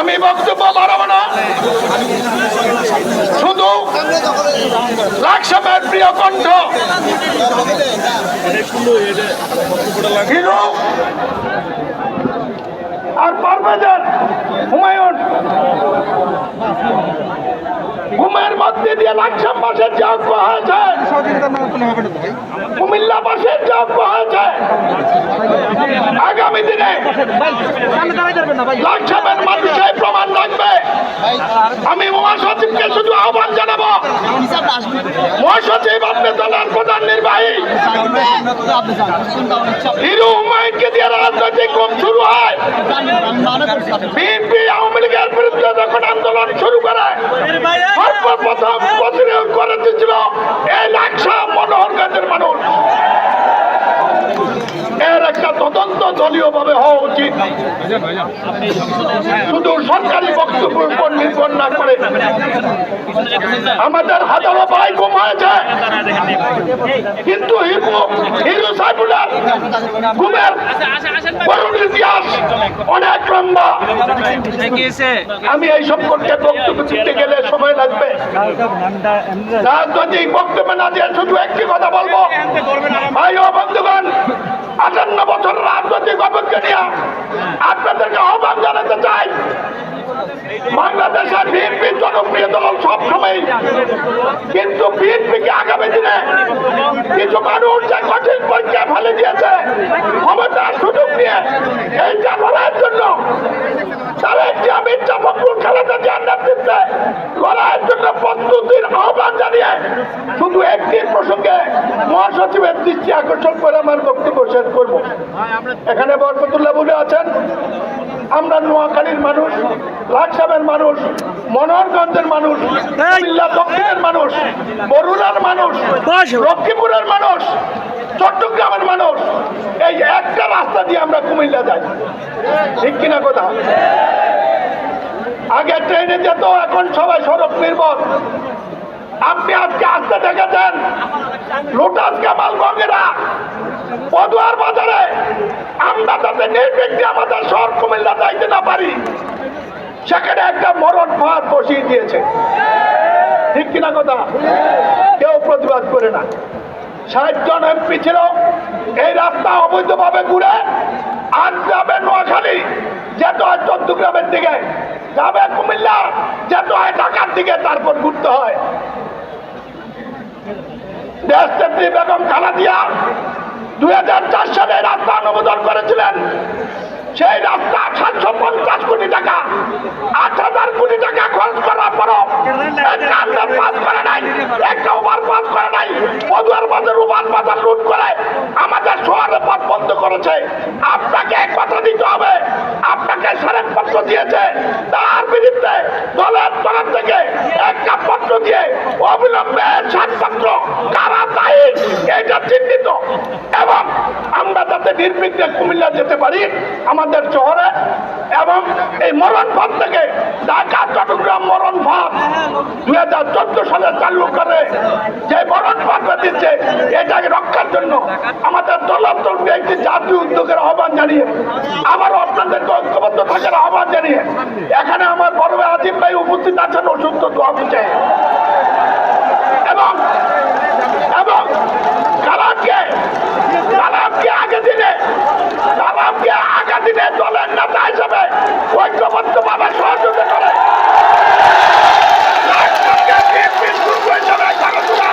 আমি বক্তব্য বাড়াবো না। শুধু লাকসামের প্রিয় কণ্ঠ। আর পারভেজের হুমায়ুন। ঘুমের মধ্যে দিয়ে লাকসাম বাসের যে ঐক্য হয়েছে কুমিল্লা বাসের যে ঐক্য হয়েছে আগামী দিনে লাকসামের মানুষের প্রমাণ রাখবে আমি মহাসচিবকে শুধু আহ্বান জানাব। মহাসচিব আপনি দলের প্রধান নির্বাহী। হিরু হুমায়ুনকে দিয়ে রাজনৈতিক কম শুরু হয়। বিএনপি আওয়ামী লীগের বিরুদ্ধে যখন আন্দোলন শুরু করে সর্বপ্রথম আমাদের হাজারো ভাই গুম হয়েছে কিন্তু অনেক লম্বা। আমি এই সম্পর্কে বক্তব্য দিতে গেলে সময় লাগবে। রাজনৈতিক বক্তব্য না দিয়ে শুধু একটি কথা বলব ভাই ও বন্ধুগণ আটান্ন বছর রাজনৈতিক অভিজ্ঞ নিয়ে আপনাদেরকে আহ্বান জানাতে চাই বাংলাদেশের বিএনপি জনপ্রিয় দল সবসময় কিন্তু আগামী দিনে কিছু মানুষ যে কঠিন পরীক্ষা ফেলে দিয়েছে, ক্ষমতার সুযোগ নিয়ে এই জাফরার জন্য তারা একটি আমির জাফরপুর খেলাতে যার নেতৃত্বে লড়াইয়ের জন্য প্রস্তুতির আহ্বান জানিয়ে শুধু একটি প্রসঙ্গে মহাসচিবের দৃষ্টি আকর্ষণ করে আমার বক্তব্য শেষ করব। এখানে বরকতুল্লাহ বলে আছেন আমরা নোয়াখালীর মানুষ লাকসামের মানুষ মনোহরগঞ্জের মানুষ কুমিল্লা দক্ষিণের মানুষ বরুণার মানুষ লক্ষ্মীপুরের মানুষ চট্টগ্রামের মানুষ এই একটা রাস্তা দিয়ে আমরা কুমিল্লা যাই। ঠিক কিনা কথা? আগে ট্রেনে যেত এখন সবাই সড়ক নির্ভর। আপনি আজকে আসতে দেখেছেন লোটাস কামাল গঙ্গেরা পদুয়ার বাজারে আমরা যাতে নির্বিঘ্নে আমাদের শহর কুমিল্লা যাইতে না পারি, সেখানে একটা মরণ ফাঁদ বসিয়ে দিয়েছে। ঠিক কিনা কথা? কেউ প্রতিবাদ করে না। ষাট জন এমপি ছিল, এই রাস্তা অবৈধভাবে ঘুরে আর যাবে নোয়াখালী, যেতে হয় চট্টগ্রামের দিকে যাবে কুমিল্লা, যেতে হয় ঢাকার দিকে, তারপর ঘুরতে হয়। দেশনেত্রী বেগম খালাদিয়া দুই হাজার চার সালে রাস্তা অনুমোদন করেছিলেন। সেই রাস্তা সাতশো পঞ্চাশ কোটি টাকা, আট হাজার কোটি টাকা খরচ করার পরও নাই, একটা ওভার পাস করে নাই। পদুয়ার বাজার ওভার বাজার লুট করে আমাদের শহরের পথ দিতে হবে, আপনাকে সারেক পত্র দিয়েছে। তার বিরুদ্ধে দলের একটা পত্র দিয়ে অবিলম্বে এটা চিহ্নিত। এবং যাতে নির্বিঘ্নে কুমিল্লা যেতে পারি আমাদের শহরে এবং এই মরণ ফাঁদ থেকে ঢাকা, চট্টগ্রাম মরণ ফাঁদ দুই হাজার চোদ্দ সালে চালু করে যে মরণ ফাঁদ দিচ্ছে এটাকে রক্ষার জন্য আমাদের দলান্তরকে একটি জাতীয় উদ্যোগের আহ্বান জানিয়ে, আবারও আপনাদেরকে ঐক্যবদ্ধ থাকার আহ্বান জানিয়ে, এখানে আমার বড় আজিম ভাই উপস্থিত আছেন, অসুস্থ দোয়া বুঝে এবং এবং কালামকে কালামকে আগে দিনে কালামকে আগে দিনে দলের নেতা হিসেবে ঐক্যবদ্ধভাবে সহযোগিতা করে রাষ্ট্রকে বিএনপির দুর্গ হিসেবে গড়ে তোলা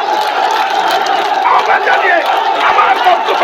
আহ্বান জানিয়ে আমার বক্তব্য